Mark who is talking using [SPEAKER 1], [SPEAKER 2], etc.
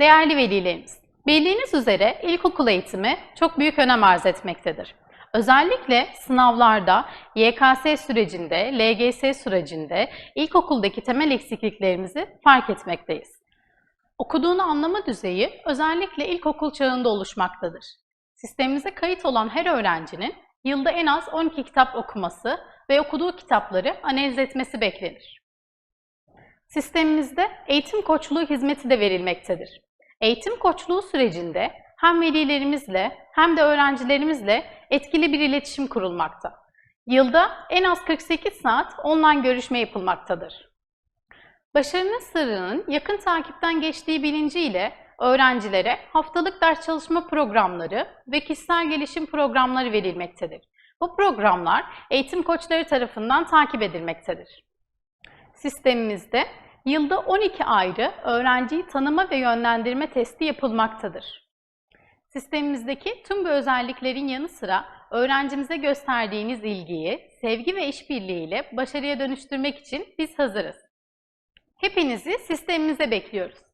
[SPEAKER 1] Değerli velilerimiz, bildiğiniz üzere ilkokul eğitimi çok büyük önem arz etmektedir. Özellikle sınavlarda, YKS sürecinde, LGS sürecinde ilkokuldaki temel eksikliklerimizi fark etmekteyiz. Okuduğunu anlama düzeyi özellikle ilkokul çağında oluşmaktadır. Sistemimize kayıt olan her öğrencinin yılda en az 12 kitap okuması ve okuduğu kitapları analiz etmesi beklenir. Sistemimizde eğitim koçluğu hizmeti de verilmektedir. Eğitim koçluğu sürecinde hem velilerimizle hem de öğrencilerimizle etkili bir iletişim kurulmakta. Yılda en az 48 saat online görüşme yapılmaktadır. Başarının sırrının yakın takipten geçtiği bilinciyle öğrencilere haftalık ders çalışma programları ve kişisel gelişim programları verilmektedir. Bu programlar eğitim koçları tarafından takip edilmektedir. Sistemimizde yılda 12 ayrı öğrenciyi tanıma ve yönlendirme testi yapılmaktadır. Sistemimizdeki tüm bu özelliklerin yanı sıra öğrencimize gösterdiğiniz ilgiyi, sevgi ve işbirliğiyle başarıya dönüştürmek için biz hazırız. Hepinizi sistemimize bekliyoruz.